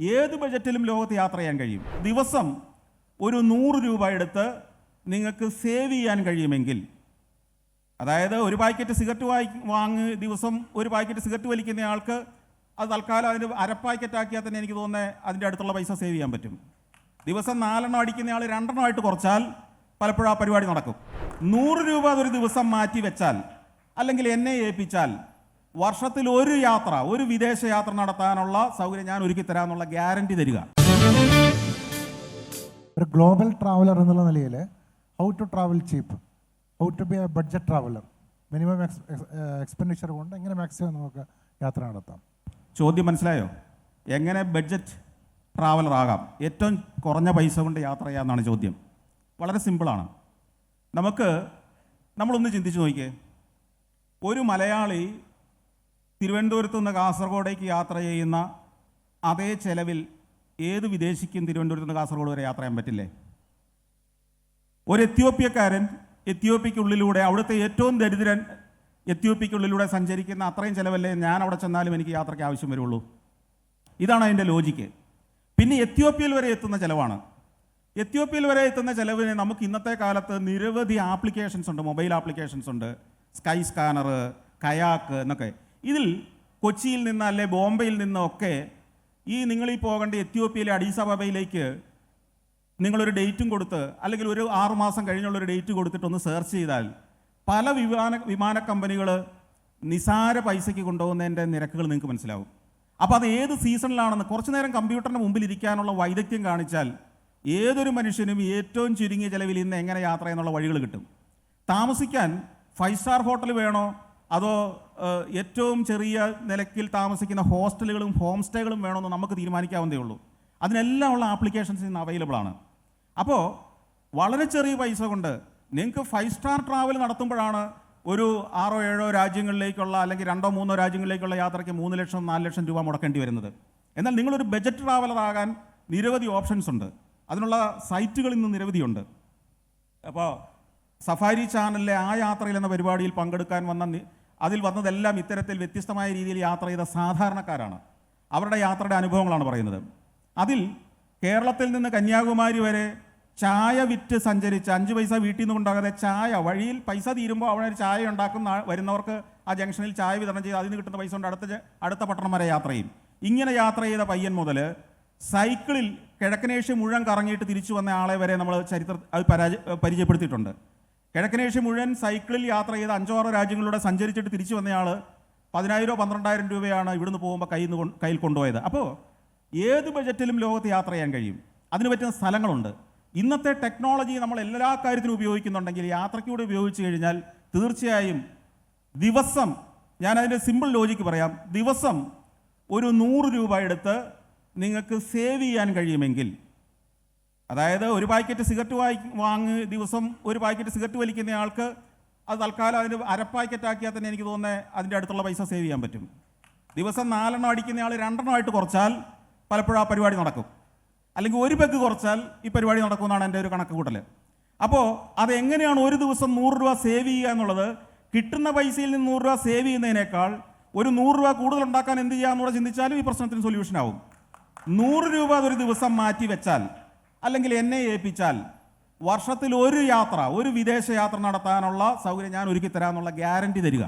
ഏത് ബജറ്റിലും ലോകത്ത് യാത്ര ചെയ്യാൻ കഴിയും. ദിവസം ഒരു നൂറ് രൂപ എടുത്ത് നിങ്ങൾക്ക് സേവ് ചെയ്യാൻ കഴിയുമെങ്കിൽ അതായത് ഒരു പാക്കറ്റ് സിഗരറ്റ് വായി വാങ്ങി ദിവസം ഒരു പാക്കറ്റ് സിഗരറ്റ് വലിക്കുന്ന ആൾക്ക് അത് തൽക്കാലം അതിന് അരപ്പാക്കറ്റാക്കിയാൽ തന്നെ എനിക്ക് തോന്നുന്നത് അതിന്റെ അടുത്തുള്ള പൈസ സേവ് ചെയ്യാൻ പറ്റും. ദിവസം നാലെണ്ണം ആൾ രണ്ടെണ്ണമായിട്ട് കുറച്ചാൽ പലപ്പോഴും ആ പരിപാടി നടക്കും. നൂറ് രൂപ അതൊരു ദിവസം മാറ്റി വെച്ചാൽ അല്ലെങ്കിൽ എന്നെ ഏൽപ്പിച്ചാൽ വർഷത്തിൽ ഒരു യാത്ര ഒരു വിദേശ യാത്ര നടത്താനുള്ള സൗകര്യം ഞാൻ ഒരുക്കി തരാമെന്നുള്ള ഗ്യാരണ്ടി തരിക. ഒരു ഗ്ലോബൽ ട്രാവലർ എന്നുള്ള നിലയിൽ how to travel cheap how to be a budget traveller minimum expenditure കൊണ്ട് എങ്ങനെ മാക്സിമം നമുക്ക് യാത്ര നടത്താം? ചോദ്യം മനസ്സിലായോ? എങ്ങനെ ബഡ്ജറ്റ് ട്രാവലർ ആകാം? ഏറ്റവും കുറഞ്ഞ പൈസ കൊണ്ട് യാത്ര ചെയ്യാമെന്നാണ് ചോദ്യം. വളരെ സിമ്പിളാണ് നമുക്ക് നമ്മളൊന്ന് ചിന്തിച്ച് നോക്കിയേ. ഒരു മലയാളി തിരുവനന്തപുരത്ത് നിന്ന് കാസർഗോഡേക്ക് യാത്ര ചെയ്യുന്ന അതേ ചെലവിൽ ഏത് വിദേശിക്കും തിരുവനന്തപുരത്ത് നിന്ന് കാസർഗോഡ് വരെ യാത്ര ചെയ്യാൻ പറ്റില്ലേ? ഒരു എത്യോപ്യക്കാരൻ എത്യോപ്യക്കുള്ളിലൂടെ അവിടുത്തെ ഏറ്റവും ദരിദ്രൻ എത്യോപ്യക്കുള്ളിലൂടെ സഞ്ചരിക്കുന്ന അത്രയും ചിലവല്ലേ ഞാൻ അവിടെ ചെന്നാലും എനിക്ക് യാത്രയ്ക്ക് ആവശ്യം വരുള്ളൂ. ഇതാണ് അതിന്റെ ലോജിക്ക്. പിന്നെ എത്യോപ്യയിൽ വരെ എത്തുന്ന ചിലവാണ്. എത്യോപ്യയിൽ വരെ എത്തുന്ന ചിലവിന് നമുക്ക് ഇന്നത്തെ കാലത്ത് നിരവധി ആപ്ലിക്കേഷൻസ് ഉണ്ട് മൊബൈൽ ആപ്ലിക്കേഷൻസ് ഉണ്ട്. സ്കൈ സ്കാനർ കയാക്ക് എന്നൊക്കെ. ഇതിൽ കൊച്ചിയിൽ നിന്ന് അല്ലെ ബോംബെയിൽ നിന്നൊക്കെ ഈ നിങ്ങളീ പോകേണ്ട എത്യോപ്യയിലെ അഡീസ് അബബയിലേക്ക് നിങ്ങളൊരു ഡേറ്റും കൊടുത്ത് അല്ലെങ്കിൽ ഒരു ആറുമാസം കഴിഞ്ഞുള്ള ഒരു ഡേറ്റ് കൊടുത്തിട്ടൊന്ന് സെർച്ച് ചെയ്താൽ പല വിമാന വിമാന കമ്പനികൾ നിസാര പൈസയ്ക്ക് കൊണ്ടുപോകുന്നതിന്റെ നിരക്കുകൾ നിങ്ങൾക്ക് മനസ്സിലാവും. അപ്പോൾ അത് ഏത് സീസണിലാണെന്ന് കുറച്ച് നേരം കമ്പ്യൂട്ടറിന് മുമ്പിൽ ഇരിക്കാനുള്ള വൈദഗ്ധ്യം കാണിച്ചാൽ ഏതൊരു മനുഷ്യനും ഏറ്റവും ചുരുങ്ങിയ ചിലവിൽ ഇന്ന് എങ്ങനെ യാത്ര എന്നുള്ള വഴികൾ കിട്ടും. താമസിക്കാൻ ഫൈവ് സ്റ്റാർ ഹോട്ടൽ വേണോ? അതോ ഏറ്റവും ചെറിയ നിലക്കിൽ താമസിക്കുന്ന ഹോസ്റ്റലുകളും ഹോം സ്റ്റേകളും വേണമെന്ന് നമുക്ക് തീരുമാനിക്കാവുന്നതേ ഉള്ളൂ. അതിനെല്ലാം ഉള്ള ആപ്ലിക്കേഷൻസ് ഇന്ന് അവൈലബിൾ ആണ്. അപ്പോൾ വളരെ ചെറിയ പൈസ കൊണ്ട് നിങ്ങൾക്ക് ഫൈവ് സ്റ്റാർ ട്രാവൽ നടത്തുമ്പോഴാണ് ഒരു ആറോ ഏഴോ രാജ്യങ്ങളിലേക്കുള്ള അല്ലെങ്കിൽ രണ്ടോ മൂന്നോ രാജ്യങ്ങളിലേക്കുള്ള യാത്രയ്ക്ക് മൂന്ന് ലക്ഷം നാല് ലക്ഷം രൂപ മുടക്കേണ്ടി വരുന്നത്. എന്നാൽ നിങ്ങളൊരു ബജറ്റ് ട്രാവലർ ആകാൻ നിരവധി ഓപ്ഷൻസ് ഉണ്ട്. അതിനുള്ള സൈറ്റുകൾ ഇന്ന് നിരവധിയുണ്ട്. അപ്പോൾ സഫാരി ചാനലിലെ ആ യാത്രയിൽ എന്ന പരിപാടിയിൽ പങ്കെടുക്കാൻ വന്ന അതിൽ വന്നതെല്ലാം ഇത്തരത്തിൽ വ്യത്യസ്തമായ രീതിയിൽ യാത്ര ചെയ്ത സാധാരണക്കാരാണ്. അവരുടെ യാത്രയുടെ അനുഭവങ്ങളാണ് പറയുന്നത്. അതിൽ കേരളത്തിൽ നിന്ന് കന്യാകുമാരി വരെ ചായ വിറ്റ് സഞ്ചരിച്ച് അഞ്ച് പൈസ വീട്ടിൽ നിന്ന് കൊണ്ടാകാതെ ചായ വഴിയിൽ പൈസ തീരുമ്പോൾ അവിടെ ഒരു ചായ ഉണ്ടാക്കുന്ന വരുന്നവർക്ക് ആ ജംഗ്ഷനിൽ ചായ വിതരണം ചെയ്ത് അതിൽ നിന്ന് കിട്ടുന്ന പൈസ കൊണ്ട് അടുത്ത അടുത്ത പട്ടണം വരെ യാത്ര ചെയ്യും. ഇങ്ങനെ യാത്ര ചെയ്ത പയ്യൻ മുതൽ സൈക്കിളിൽ കിഴക്കനേഷ്യ മുഴുവൻ കറങ്ങിയിട്ട് തിരിച്ചു വന്ന ആളെ വരെ നമ്മൾ ചരിത്ര അത് പരിചയപ്പെടുത്തിയിട്ടുണ്ട്. കിഴക്കനേഷ്യ മുഴുവൻ സൈക്കിളിൽ യാത്ര ചെയ്ത് അഞ്ചോ ആറോ രാജ്യങ്ങളിലൂടെ സഞ്ചരിച്ചിട്ട് തിരിച്ചു വന്നയാൾ പതിനായിരോ പന്ത്രണ്ടായിരം രൂപയാണ് ഇവിടുന്ന് പോകുമ്പോൾ കയ്യിൽ നിന്ന് കയ്യിൽ കൊണ്ടുപോയത്. അപ്പോൾ ഏത് ബജറ്റിലും ലോകത്ത് യാത്ര ചെയ്യാൻ കഴിയും. അതിന് പറ്റുന്ന സ്ഥലങ്ങളുണ്ട്. ഇന്നത്തെ ടെക്നോളജി നമ്മൾ എല്ലാ കാര്യത്തിനും ഉപയോഗിക്കുന്നുണ്ടെങ്കിൽ യാത്രയ്ക്കൂടെ ഉപയോഗിച്ച് കഴിഞ്ഞാൽ തീർച്ചയായും ദിവസം ഞാൻ അതിന്റെ സിമ്പിൾ ലോജിക്ക് പറയാം. ദിവസം ഒരു നൂറ് രൂപ എടുത്ത് നിങ്ങൾക്ക് സേവ് ചെയ്യാൻ കഴിയുമെങ്കിൽ അതായത് ഒരു പാക്കറ്റ് സിഗരറ്റ് വായി വാങ്ങി ദിവസം ഒരു പാക്കറ്റ് സിഗരറ്റ് വലിക്കുന്ന ആൾക്ക് അത് തൽക്കാലം അതിന് അര പാക്കറ്റ് ആക്കിയാൽ തന്നെ എനിക്ക് തോന്നുന്നത് അതിന്റെ അടുത്തുള്ള പൈസ സേവ് ചെയ്യാൻ പറ്റും. ദിവസം നാലെണ്ണം അടിക്കുന്ന ആൾ രണ്ടെണ്ണം ആയിട്ട് കുറച്ചാൽ പലപ്പോഴും ആ പരിപാടി നടക്കും. അല്ലെങ്കിൽ ഒരു പെഗ് കുറച്ചാൽ ഈ പരിപാടി നടക്കുമെന്നാണ് എന്റെ ഒരു കണക്ക് കൂട്ടൽ അപ്പോൾ അതെങ്ങനെയാണ് ഒരു ദിവസം നൂറ് രൂപ സേവ് ചെയ്യുക എന്നുള്ളത്? കിട്ടുന്ന പൈസയിൽ നിന്ന് നൂറ് രൂപ സേവ് ചെയ്യുന്നതിനേക്കാൾ ഒരു നൂറ് രൂപ കൂടുതൽ ഉണ്ടാക്കാൻ എന്ത് ചെയ്യാമെന്നുള്ള ചിന്തിച്ചാലും ഈ പ്രശ്നത്തിന് സൊല്യൂഷൻ ആവും. നൂറ് രൂപ ഒരു ദിവസം മാറ്റി വെച്ചാൽ അല്ലെങ്കിൽ എന്നെ ഏൽപ്പിച്ചാൽ വർഷത്തിൽ ഒരു യാത്ര ഒരു വിദേശ യാത്ര നടത്താനുള്ള സൗകര്യം ഞാൻ ഒരുക്കി തരാമെന്നുള്ള ഗ്യാരണ്ടി തരിക.